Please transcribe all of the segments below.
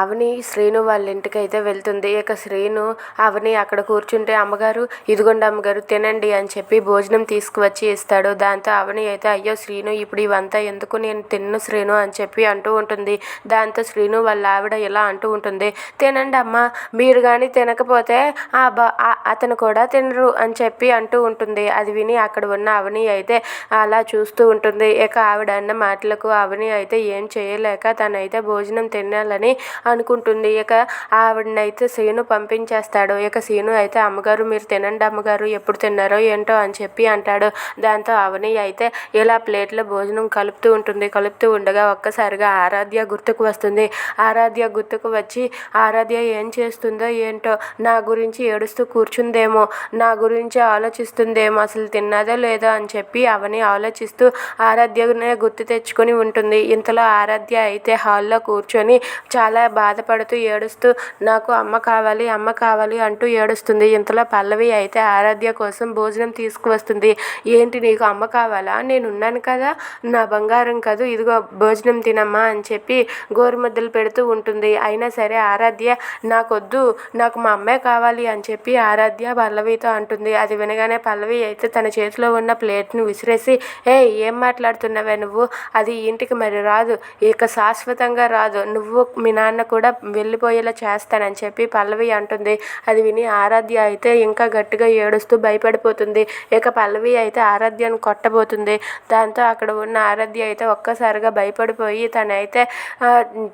అవని శ్రీను వాళ్ళ ఇంటికి అయితే వెళ్తుంది. ఇక శ్రీను అవని అక్కడ కూర్చుంటే అమ్మగారు ఇదిగోండి అమ్మగారు తినండి అని చెప్పి భోజనం తీసుకువచ్చి ఇస్తాడు. దాంతో అవని అయితే అయ్యో శ్రీను ఇప్పుడు ఇవంతా ఎందుకు నేను తిన్ను శ్రీను అని చెప్పి అంటూ ఉంటుంది. దాంతో శ్రీను వాళ్ళ ఆవిడ ఇలా అంటూ ఉంటుంది. తినండి అమ్మ మీరు కానీ తినకపోతే ఆ బా అతను కూడా తినరు అని చెప్పి అంటూ ఉంటుంది. అది విని అక్కడ ఉన్న అవని అయితే అలా చూస్తూ ఉంటుంది. ఇక ఆవిడ అన్న మాటలకు అవని అయితే ఏం చేయలేక తనైతే భోజనం తినాలని అనుకుంటుంది. ఇక ఆవిడనైతే సీను పంపించేస్తాడు. ఇక సీను అయితే అమ్మగారు మీరు తినండి అమ్మగారు ఎప్పుడు తిన్నారో ఏంటో అని చెప్పి అంటాడు. దాంతో అవని అయితే ఇలా ప్లేట్లో భోజనం కలుపుతూ ఉంటుంది. కలుపుతూ ఉండగా ఒక్కసారిగా ఆరాధ్య గుర్తుకు వస్తుంది. ఆరాధ్య గుర్తుకు వచ్చి ఆరాధ్య ఏం చేస్తుందో ఏంటో? నా గురించి ఏడుస్తూ కూర్చుందేమో? నా గురించి ఆలోచిస్తుందేమో? అసలు తిన్నదో లేదో? అని చెప్పి అవని ఆలోచిస్తూ ఆరాధ్యనే గుర్తు తెచ్చుకొని ఉంటుంది. ఇంతలో ఆరాధ్య అయితే హాల్లో కూర్చొని చాలా బాధపడుతూ ఏడుస్తూ నాకు అమ్మ కావాలి అమ్మ కావాలి అంటూ ఏడుస్తుంది. ఇంతలో పల్లవి అయితే ఆరాధ్య కోసం భోజనం తీసుకువస్తుంది. ఏంటి నీకు అమ్మ కావాలా? నేను ఉన్నాను కదా నా బంగారం కాదు ఇదిగో భోజనం తినమ్మా అని చెప్పి గోరుముద్దలు పెడుతూ ఉంటుంది. అయినా సరే ఆరాధ్య నాకొద్దు నాకు మా అమ్మే కావాలి అని చెప్పి ఆరాధ్య పల్లవితో అంటుంది. అది వినగానే పల్లవి అయితే తన చేతిలో ఉన్న ప్లేట్ను విసిరేసి ఏ ఏం మాట్లాడుతున్నావే నువ్వు? అది ఇంటికి మరి రాదు. ఇక శాశ్వతంగా రాదు. నువ్వు మీ నాన్న నాన్న కూడా వెళ్ళిపోయేలా చేస్తానని చెప్పి పల్లవి అంటుంది. అది విని ఆరాధ్య అయితే ఇంకా గట్టిగా ఏడుస్తూ భయపడిపోతుంది. ఇక పల్లవి అయితే ఆరాధ్యను కొట్టబోతుంది. దాంతో అక్కడ ఉన్న ఆరాధ్య అయితే ఒక్కసారిగా భయపడిపోయి తనైతే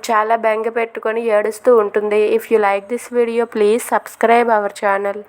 చాలా బెంగ పెట్టుకొని ఏడుస్తూ ఉంటుంది. If you like this video please subscribe our channel